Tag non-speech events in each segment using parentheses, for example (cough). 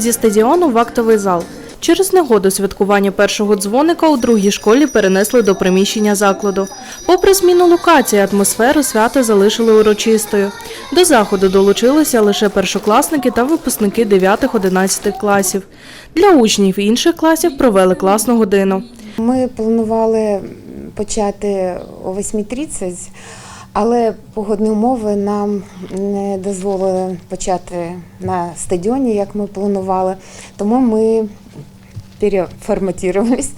зі стадіону в актовий зал. Через негоду святкування першого дзвоника у другій школі перенесли до приміщення закладу. Попри зміну локації, атмосферу свята залишили урочистою. До заходу долучилися лише першокласники та випускники 9-11 класів. Для учнів інших класів провели класну годину. Ми планували почати о 8.30, але погодні умови нам не дозволили почати на стадіоні, як ми планували. Тому ми переформатувалися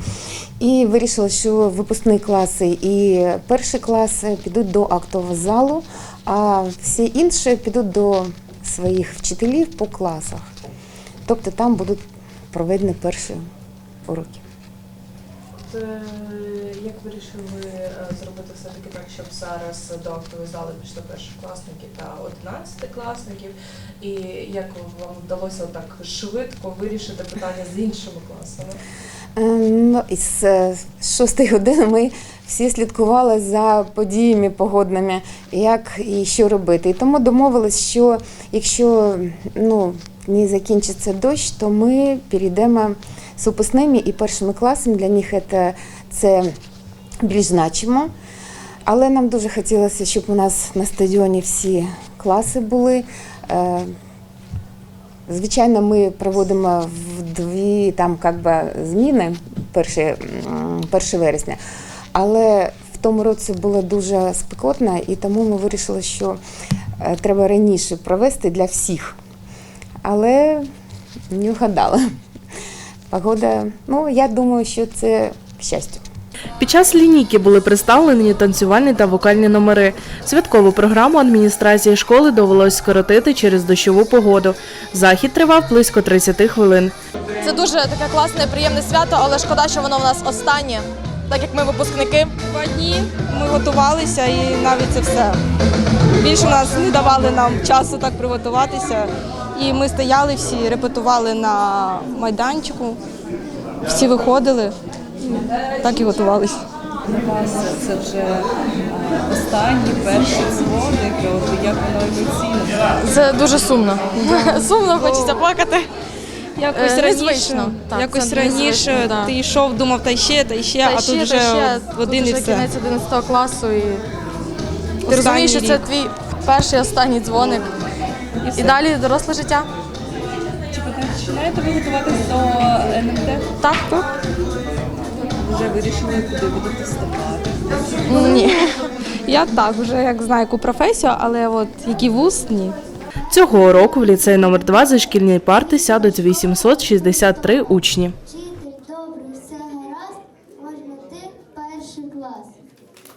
і вирішили, що випускні класи і перші класи підуть до актового залу, а всі інші підуть до своїх вчителів по класах. Тобто там будуть проведені перші уроки. Е, Як вирішили е, зробити все-таки так, щоб зараз до актової зали пішли першокласники та одинадцятикласників? І як вам вдалося так швидко вирішити питання з іншими класами? Е, Ну, із шостої години ми всі слідкували за подіями погодними, як і що робити. І тому домовились, що якщо ну, не закінчиться дощ, то ми перейдемо з випускними і першими класами. Для них це, це більш значимо. Але нам дуже хотілося, щоб у нас на стадіоні всі класи були. Е, Звичайно, ми проводимо в дві там как би, зміни 1, 1 вересня, але в тому році було дуже спекотно, і тому ми вирішили, що е, треба раніше провести для всіх. Але не вгадала. Погода, ну я думаю, що це к щастю. Під час лінійки були представлені танцювальні та вокальні номери. Святкову програму адміністрації школи довелось скоротити через дощову погоду. Захід тривав близько 30 хвилин. Це дуже таке класне, приємне свято, але шкода, що воно в нас останнє, так як ми випускники. Два дні ми готувалися і навіть це все. Більше нас не давали нам часу так приготуватися. І ми стояли всі, репетували на майданчику, всі виходили, так і готувалися. Це вже е, останній перший дзвоник, як воно емоційно. Це дуже сумно. (laughs) Сумно, хочеться плакати. Якось Е, раніше, незвично. Так, якось це раніше незвично, да. ти йшов, думав, та ще, та ще, Та а ще, тут вже в один і все. кінець 11 класу і ти Останній розумієш, що це рік. твій перший останній дзвоник. І далі доросле життя. Чи починаєте ви готуватися до НМТ? Так, так. Вже вирішили, куди будете вступати? Ні. Я так, вже як знаю яку професію, але от які вуз, ні. Цього року в ліцей номер 2 за шкільні парти сядуть 863 учні.